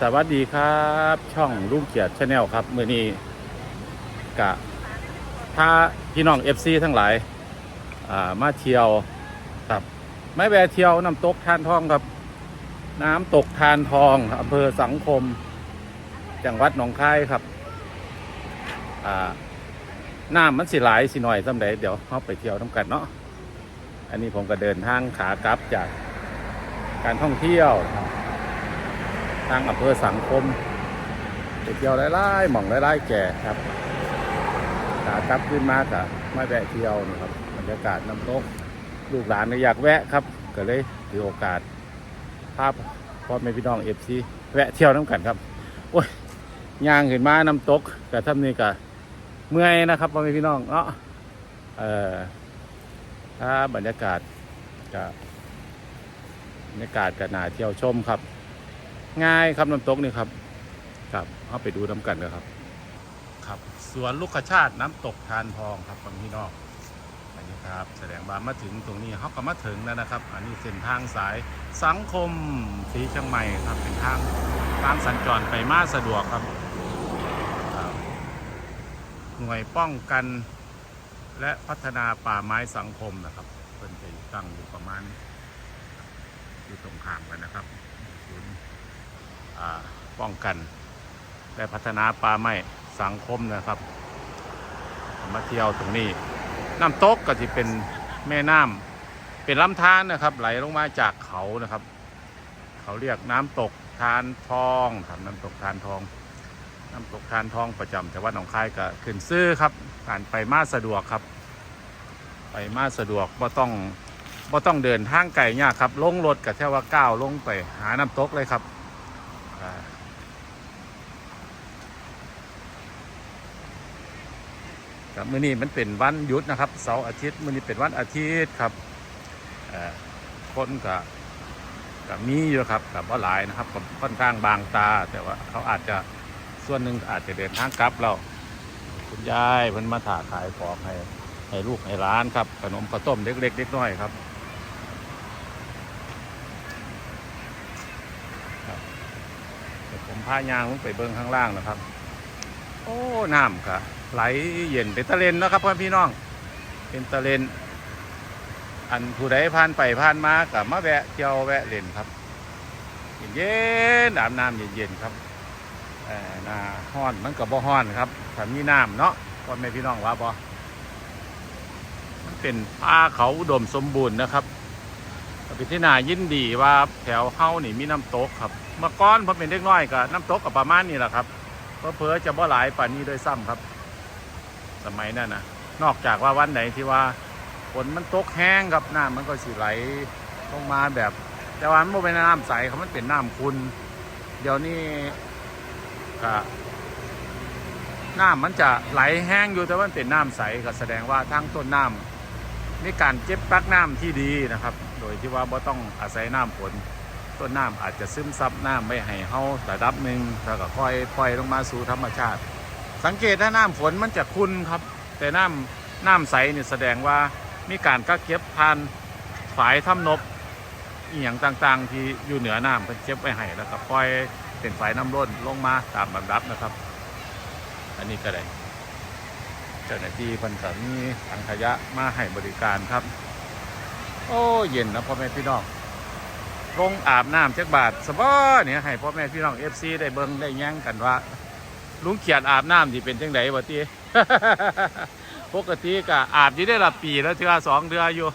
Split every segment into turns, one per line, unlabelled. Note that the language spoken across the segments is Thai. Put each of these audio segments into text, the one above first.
สวัสดีครับ ช่องลุงเกียรติชาแนลครับมือนี้กะพาพี่น้องเอฟซีทั้งหลายามาเที่ยวครับไม่แวะเที่ยวน้ำตกทานทองครับ น้ำตกทานทองอำเภอสังคม จังหวัดหนองคายครับน้ำมันสิหลายสิหน่อยสำใดเดี๋ยวเราไปเที่ยวน้ำกันเนาะอันนี้ผมก็เดินทางขากลับจากการท่องเที่ยวครับ ทางอำเภอสังคมไปเที่ยวไล่ๆหม่องไล่ๆแก่ครับขากลับขึ้นมากะไม่แวะเที่ยวนะครับบรรยากาศน้ำตกลูกหลานอยากแวะครับ ก็เลยถือโอกาสภาพพ่อแม่พี่น้องเอฟซีแวะเที่ยวน้ำกันครับโอ้ยย่างขึ้นมาน้ำตกแต่ท่านนี้ก็เมื่อยนะครับพ่อแม่พี่น้องเนาะเอ่อถ้าบรรยากาศก็บรรยากาศก็น่าเที่ยวชมครับ ง่ายครับน้ำตกนี่ครับครับเอาไปดูน้ำกันนะครับ ครับสวนลูกขชาติน้ำตกทานทองครับพี่นองอันนี้ครับแสดงว่ามาถึงตรงนี้เขาก็มาถึงแล้วนะครับ อันนี้เส้นทางสายสังคมสีเชียงใหม่ครับเป็นทางทางสัญจรไปมาสะดวกครับครับหน่วยป้องกันและพัฒนาป่าไม้สังคมนะครับเพิ่นจะตั้งอยู่ประมาณอยู่ตรงข้ามกันนะครับศูนย์ ป้องกัน และพัฒนาป่าไม้สังคมนะครับ มาเที่ยวตรงนี้ น้ำตกก็จะเป็นแม่น้ำเป็นลำธารนะครับ ไหลลงมาจากเขานะครับ เขาเรียกน้ำตกทานทองครับน้ำตกทานทอง น้ำตกทานทองประจำแต่ว่าหนองคายก็ขึ้นซื้อครับผ่านไปมาสะดวกครับ ไปมาสะดวกบ่ต้องบ่ต้องเดินทางไกลยากครับ ลงรถกับแค่ว่าก้าวลงไปหาน้ำตกเลยครับ อ่า ครับมื้อนี้มันเป็นวันหยุดนะครับเสาร์อาทิตย์มื้อนี้เป็นวันอาทิตย์ครับคนก็กมีอยู่ครับกับว่าหลายนะครับก็ค่อนข้างบางตา แต่ว่าเขาอาจจะส่วนหนึ่งอาจจะเดินทางกลับเราคุณยายเพิ่นมาถาขายของให้ให้ลูกให้ร้านครับขนมข้าวต้มเล็กๆเล็กน้อยครับผมพายางลงไปเบิ้งข้างล่างนะครับ โอ้น้ำค่ะ ไหลเย็นเป็นตะเลนนะครับพ่อพี่น้อง เป็นตะเลน อันผู้ใดผ่านไปผ่านมากับมาแวะเที่ยวแวะเล่นครับ เย็นๆอาบน้ำเย็นๆครับเอ่อหน้าห้อนมันกับบ่ห้อนครับถ้ามีน้ำเนาะพ่อแม่พี่น้องว่าบ่มันเป็นป่าเขาอุดมสมบูรณ์นะครับเป็นที่น่ายินดีว่าแถวเฮ้านี่มีน้ำตกครับ เมื่อก่อนผมเป็นเด็กน้อยก็น้ำตกกับประมาณนี้แหละครับเพอๆจะบ่หลายป่านนี้โดวยซ้ำครับ สมัยนั้นนะนอกจากว่าวันไหนที่ว่าฝนมันตกแห้งครับน้ำมันก็สิไหลลงมาแบบ แต่ว่ามันไม่เป็นน้ำใสครับมันเป็นน้ำคุณ เดี๋ยวนี้ก็น้ำมันจะไหลแห้งอยู่แต่ว่ามันเป็นน้ำใสก็แสดงว่าทางต้นน้ำมีการเก็บกักน้ำที่ดีนะครับ โดยที่ว่าบ่ต้องอาศัยน้ำฝนต้นน้ำอาจจะซึมซับน้ำไม่ให้เฮาระดับหนึ่งแล้วก็ค่อยปล่อยลงมาสู่ธรรมชาติ สังเกตถ้าน้ำฝนมันจะขุ่นครับ แต่น้ำน้ำใสเนี่ยแสดงว่ามีการกักเก็บผ่านฝายถ้ำนบอีหยังต่างๆ ที่อยู่เหนือน้ำเป็นเก็บไว้ให้แล้วก็ปล่อยเป็นฝายน้ำล้นลงมาตามลำดับนะครับ อันนี้ก็ได้เจ้าหน้าที่พันก็มีถังขยะมาให้บริการครับ โอ้เย็นนะพ่อแม่พี่น้องลงอาบน้ำจักบาทสบายเนี่ยให้พ่อแม่พี่น้องเอฟซีได้เบิ่งได้แย่งกันว่า ลุงเขียดอาบน้ำที่เป็นจังไดบ่ตีปกติก็อาบอยู่ได้ละปีแล้วเทือสองเดือนอยู่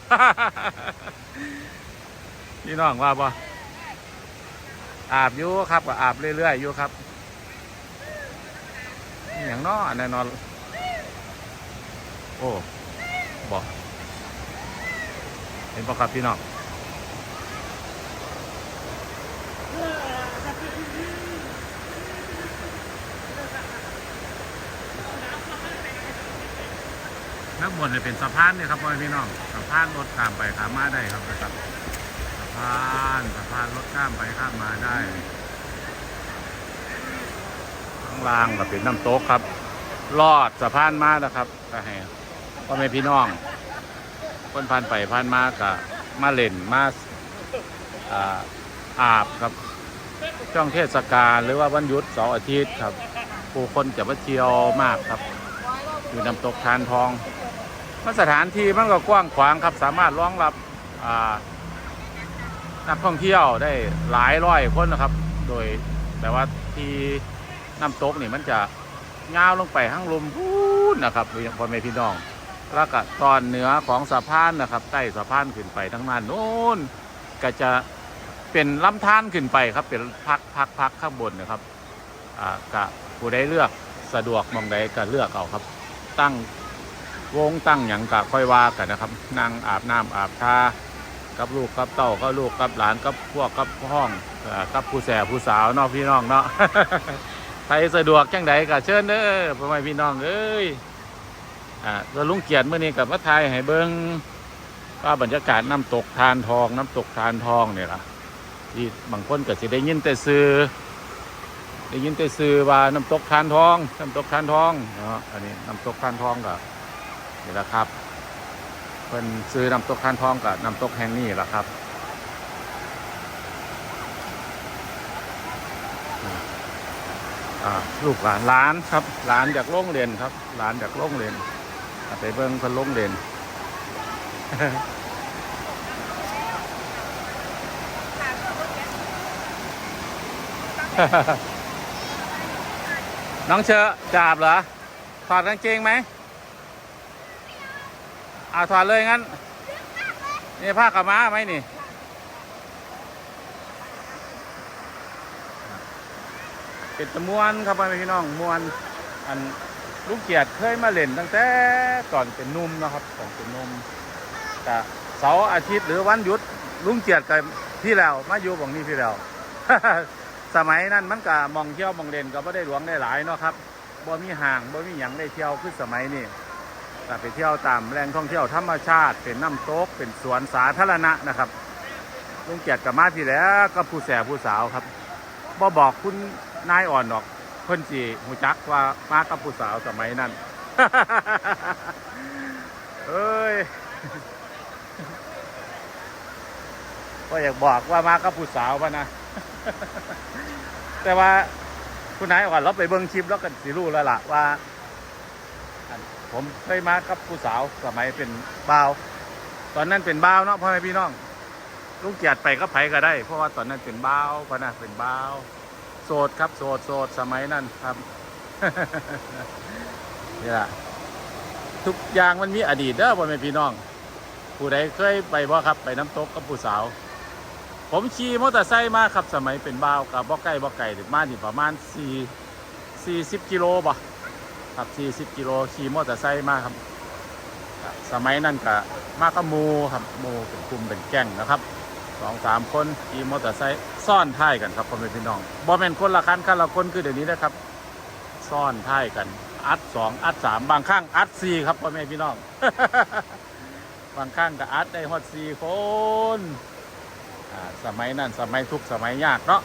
พี่น้องว่าบ่อาบอยู่ครับก็อาบเรื่อยๆอยู่ครับอย่างน้อแน่นอนโอ้บอกเห็นปะครับพี่น้อง นักบนเนี่ยเป็นสะพานเนี่ยครับพ่อพี่น้องสะพานรถข้ามไปข้ามมาได้ครับนะครับสะพานสะพานรถข้ามไปข้ามมาได้ข้างล่างก็เป็นน้ำตกครับลอดสะพานมาแล้วครับก็ให้พ่อแม่พี่น้องคนผ่านไปผ่านมาก็มาเล่นมาอาอาบครับช่วงเทศกาลหรือว่าวันหยุดเสาร์อาทิตย์ครับ ผู้คนจะมาเที่ยวมากครับ อยู่น้ำตกทานทองมันสถานที่มันก็กว้างขวางครับสามารถรองรับนักท่องเที่ยวได้หลายร้อยคนนะครับ โดยแต่ว่าที่น้ำตกนี่มันจะยาวลงไปข้างลมพูนนะครับพ่อแม่พี่น้อง แล้วก็ตอนเหนือของสะพานนะครับ ใต้สะพานขึ้นไปทั้งนั้นโน้นก็จะเป็นลำธารขึ้นไปครับ เป็นพักพักพักข้างบนนะครับอ่ากะผู้ใดเลือกสะดวกมองใดก็เลือกเอาครับ ตั้งวงตั้งอย่างกะค่อยว่ากันนะครับนั่งอาบน้ำอาบท่ากับลูกกับเต้ากับลูกกับหลานกับพวกกับห้องเอ่อกับผู้แสบผู้สาวนาะพี่น้องเนาะใครสะดวกจังใดก็เชิญเด้อพ่อแม่พี่น้องเอ้ยอ่าแล้วลุงเกียรติเมื่อนี้กับพระไทยให้เบิ้งว่าบรรยากาศน้ำตกทานทอง น้ำตกทานทองเนี่ยล่ะที่บางคนก็จะได้ยินแต่ซื้อ ได้ยินแต่ซื้อว่าน้ำตกทานทองน้ำตกทานทองเนาะอันนี้น้ำตกทานทองก็นี่แหละครับเป็นซื้อน้ำตกทานทองกับน้ำตกแห่งนี้แหละครับลูกหลานหลานครับหลานจากโรงเรียนครับหลานจากโรงเรียนไปเบิ้งเพิ่นโรงเรียน น้องเชอจาบเหรอ ถอดกางเกงไหมเอาถอดเลยงั้น นี่ผ้ากับม้าไหมนี่ เป็นตะมวนครับพี่น้องมวนอันลูกเกียรติเคยมาเล่นตั้งแต่ก่อนเป็นนุ่มนะครับก่อนเป็นนุ่มแต่เสาร์อาทิตย์หรือวันหยุดลุงเกียรติกับพี่แล้วมาอยู่บองนี้พี่แล้ว สมัยนั้นมันก็มองเที่ยวมองเล่นก็ไม่ได้หลวงได้หลายเนาะครับบ่มีห่างบ่มีหยังได้เที่ยวคือสมัยนี้แต่ไปเที่ยวตามแหล่งท่องเที่ยวธรรมชาติ เป็นน้ำตกเป็นสวนสาธารณะนะครับลุงเกียรติกับมาพี่แล้วก็ผู้แสบผู้สาวครับบ่บอกคุณนายอ่อนหรอกเพิ่นจีหูจักว่ามากับผู้สาวสมัยนั้นเอ้ยก็อยากบอกว่ามากับผู้สาวพะนะ แต่ว่าคุณนายอ่อนเราไปเบิ่งคลิปแล้วกันสิรู้แล้วล่ะว่า ผมเคยมากับผู้สาวสมัยเป็นบ่าว ตอนนั้นเป็นบ่าวเนาะพ่อแม่พี่น้องลุงเกียรติไปก็ไผก็ได้ เพราะว่าตอนนั้นเป็นบ่าวพะนะเป็นบ่าวโสดครับโสดโสดสมัยนั้นครับนี่แหละทุกอย่างมันมีอดีตเด้อพ่อแม่พี่น้อง ผู้ใดเคยไปบ่ครับไปน้ำตกกับผู้สาว ผมขี่มอเตอร์ไซค์มาครับสมัยเป็นบ่าวกับบ่ใกล้บ่ไกลถึงมานี่ประมาณ4 40กิโลบ่ครับ40กิโลขี่มอเตอร์ไซค์มาครับครับสมัยนั้นก็มากับมูครับมูเป็นกลุ่มเป็นแก๊งนะครับสองสามคนขี่มอเตอร์ไซค์ซ่อนท้ายกันครับพ่อแม่พี่น้องบ่แม่นคนละคันคันละคนคือเดี๋ยวนี้นะครับ ซ่อนท้ายกัน อัดสองอัดสามบางครั้งอัดสี่ครับพ่อแม่พี่น้อง บางครั้งก็อัดได้ฮอดสี่คน สมัยนั้นสมัยทุกสมัยยากเนาะ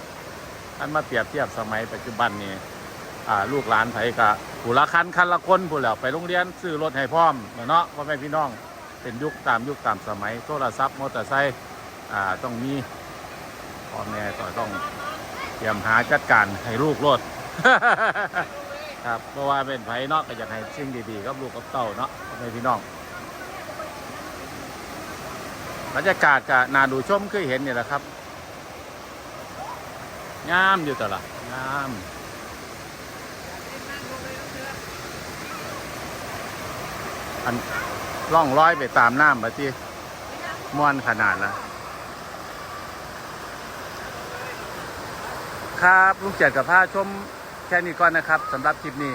อันมาเปรียบเทียบสมัยปัจจุบันนี่อ่าลูกหลานไผกะผู้ละคันคันละคนผู้แล้วไปโรงเรียนซื้อรถให้พร้อมเนาะพ่อแม่พี่น้องเป็นยุคตามยุคตามสมัยโทรศัพท์มอเตอร์ไซค์อ่าต้องมีพ่อแม่ก็ต้องเตรียมหาจัดการให้ลูกรถครับเพราะว่าเป็นไผเนาะก็อยากให้สิ่งดีๆกับลูกกับเต้าเนาะพ่อแม่พี่น้องบรรยากาศก็น่าดูชมคือเห็นเนี่ยแหละครับ งามอยู่แต่ละงามอันล่องร้อยไปตามน้ำไปที่ม่วนขนาดละครับลุงเกียรติกับผ้าชมแค่นี้ก่อนนะครับสำหรับคลิปนี้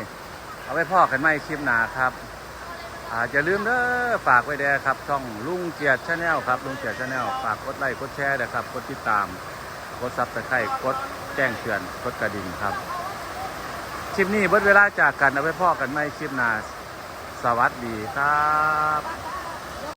เอาไว้พ่อกันไม่คลิปหนาครับอาอย่าลืมเด้อฝากไว้แด้ครับ ช่องลุงเกียรติชาแนลครับลุงเกียรติชาแนลฝากกดไลค์กดแชร์นะครับกดติดตาม กดซับสไครต์กดแจ้งเตือนกดกระดิ่งครับคลิปนี้เบิดเวลาจากกันเอาไว้พ่อกันไม่คลิปหนาสวัสดีครับ